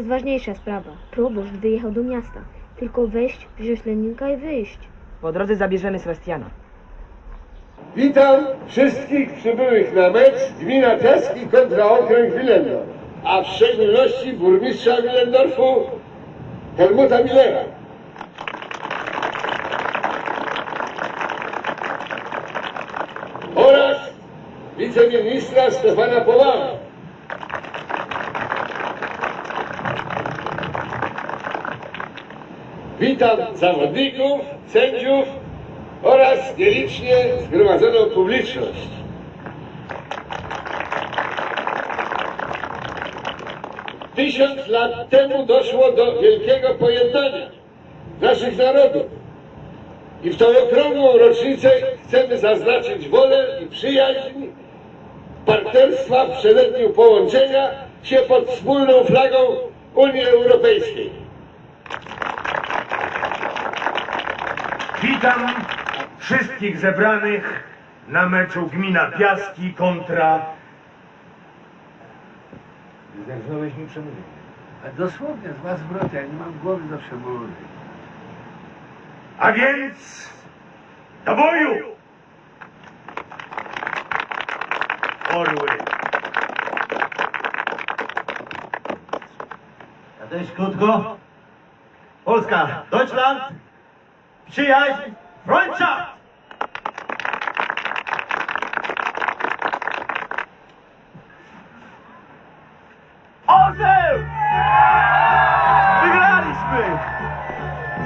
jest ważniejsza sprawa. Proboszcz wyjechał do miasta. Tylko wejść, wziąć lennika i wyjść. Po drodze zabierzemy Sebastiana. Witam wszystkich przybyłych na mecz gmina Piaski kontra okręg Willendorf, a w szczególności burmistrza Willendorfu Helmuta Millera. Oraz wiceministra Stefana Powała. Witam zawodników, sędziów oraz nielicznie zgromadzoną publiczność. Tysiąc lat temu doszło do wielkiego pojednania naszych narodów. I w tą okrągłą rocznicę chcemy zaznaczyć wolę i przyjaźń partnerstwa w przededniu połączenia się pod wspólną flagą Unii Europejskiej. Witam wszystkich zebranych na meczu Gmina Piaski kontra... Zerżnąłeś mi przemówienie. A dosłownie z was wrot, ja nie mam głowy do przemówień. A więc... Do boju! Orły. A dość krótko. Polska, Deutschland, przyjaźń, Freundschaft! Orzeł! Wygraliśmy!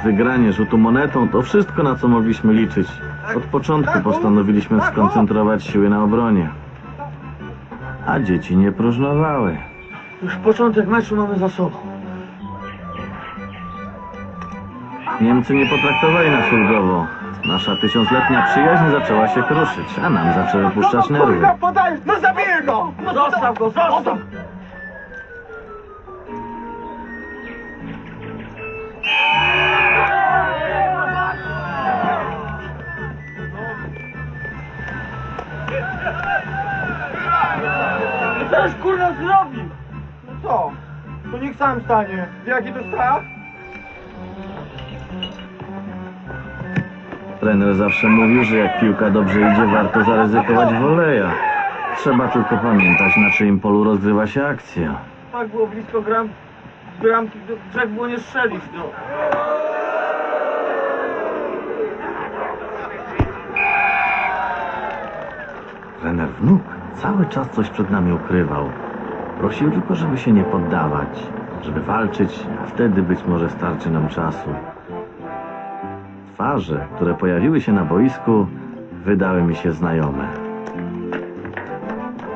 Wygranie rzutu monetą to wszystko, na co mogliśmy liczyć. Od początku postanowiliśmy skoncentrować siły na obronie. A dzieci nie próżnowały. Już początek meczu mamy za sobą. Niemcy nie potraktowali nas ulgowo. Nasza tysiącletnia przyjaźń zaczęła się kruszyć, a nam zaczęły puszczać nerwy. podaj! No zabiję go! Zostaw go, zostaw! Coś kurwa zrobił! No co? To niech sam stanie. Wie jaki to strach? Trener zawsze mówił, że jak piłka dobrze idzie, warto zaryzykować woleja. Trzeba tylko pamiętać, na czyim polu rozgrywa się akcja. Tak było blisko gram, bramki, trzech było nie strzelić, no. Trener wnuk cały czas coś przed nami ukrywał. Prosił tylko, żeby się nie poddawać, żeby walczyć, a wtedy być może starczy nam czasu. Twarze, które pojawiły się na boisku, wydały mi się znajome.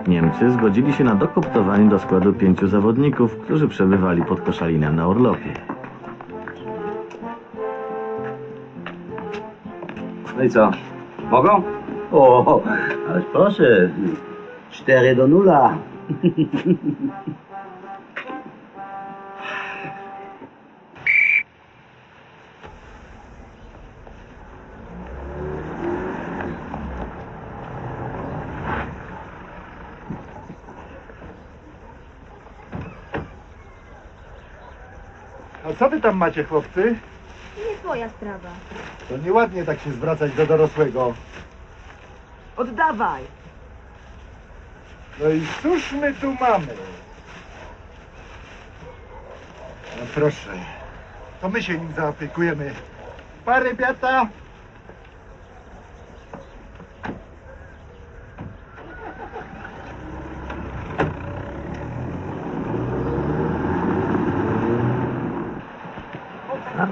Niemcy zgodzili się na dokoptowanie do składu pięciu zawodników, którzy przebywali pod Koszalinem na Orlopie. No i co? Mogą? O, ale proszę. 4 do 0. A co wy tam macie, chłopcy? Nie twoja sprawa. To nieładnie tak się zwracać do dorosłego. Oddawaj! No i cóż my tu mamy? No proszę. To my się nim zaopiekujemy. Pa, rybiata!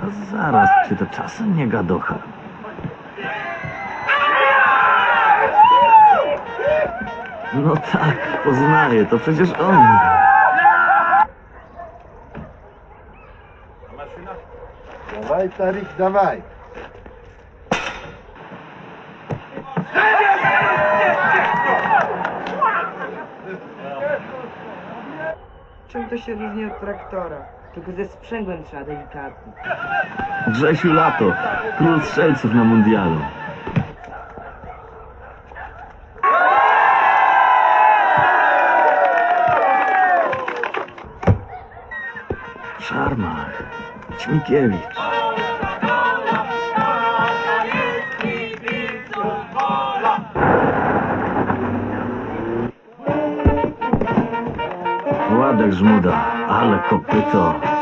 Zaraz, zaraz, czy to czasem nie gadocha? No tak, poznaję, to przecież on. Dawaj, Tarik, dawaj. Czym to się różni od traktora? Tylko ze sprzęgłem trzeba delikatnie. Grzesiu Lato, król strzelców na mundialu. Szarmach. Ćmikiewicz. Ładek żmuda, ale kopyto.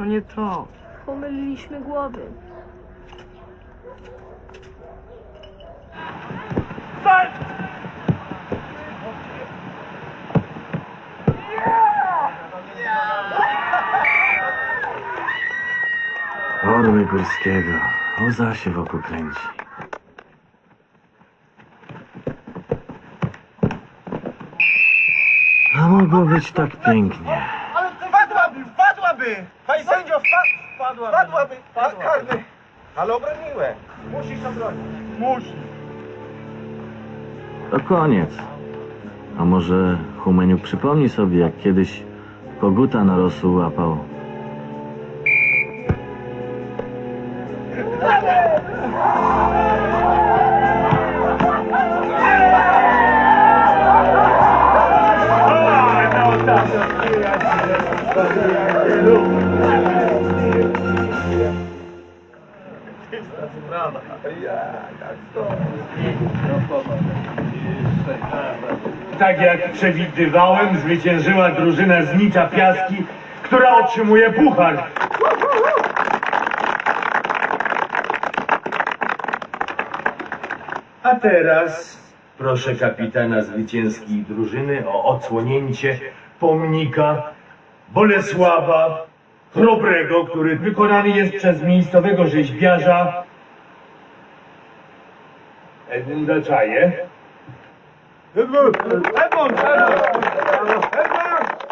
To nie to. Pomyliliśmy głowy. Orły Górskiego. Łza się wokół kręci. A mogło być tak pięknie. Wpadłaby! Panie sędzio, wpa- wpadłaby. Wpadłaby, wpadłaby. Karny. Ale obroniłem. Musisz obronić. Musisz. To koniec. A może Humeniu przypomni sobie, jak kiedyś koguta na rosół łapał. Tak jak przewidywałem, zwyciężyła drużyna z Nicza Piaski, która otrzymuje puchar. A teraz proszę kapitana zwycięskiej drużyny o odsłonięcie pomnika Bolesława Chrobrego, który wykonany jest przez miejscowego rzeźbiarza Elinde çayı. Hep on, hep on.